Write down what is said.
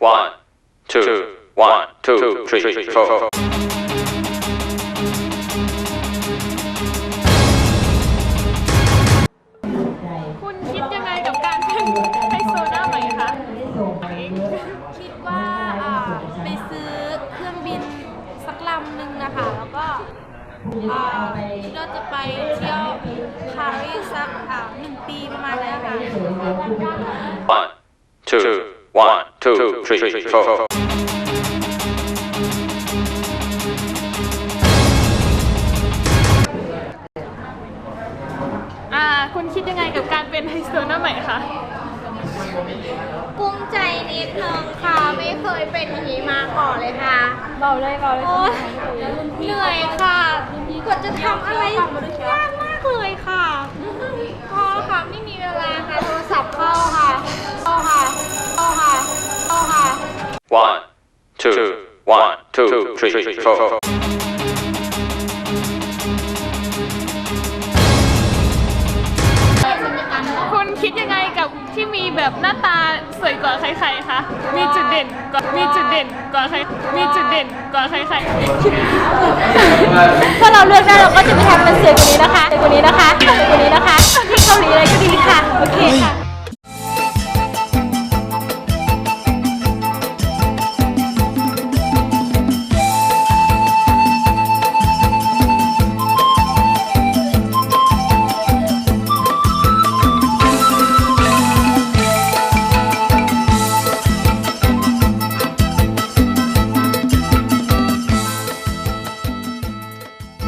One, two, one, two, three, four. คุณคิดยังไงกับการเป็นไฮโซหน้าใหม่คะคิดว่าอ่าไปซื้อเครื่องบินสักลำหนึ่งนะคะ แล้วก็อ่าคิดว่าจะไปเที่ยวปารีสสักอ่าหนึ่งปีประมาณนี้ค่ะ One, two, one, two, three, four. อ่า คุณคิดยังไงกับการเป็นไฮโซหน้าใหม่คะกุ้งใจนิดนึงค่ะไม่เคยเป็นอย่างนี้มาก่อนเลยค่ะ เบาเลยเบาเลยโอ๊ยเหนื่อยค่ะกว่าจะทำอะไรยา One, two, one, two, three, four. คุณคิดยังไงกับที่มีแบบหน้าตาสวยกว่าใครๆคะ มีจุดเด่นกว่า มีจุดเด่นกว่าใคร มีจุดเด่นกว่าใครๆถ้าเราเลือกได้เราก็จะไปทำเป็นสวยกว่านี้นะคะสวยกว่านี้นะคะสวยกว่านี้นะคะ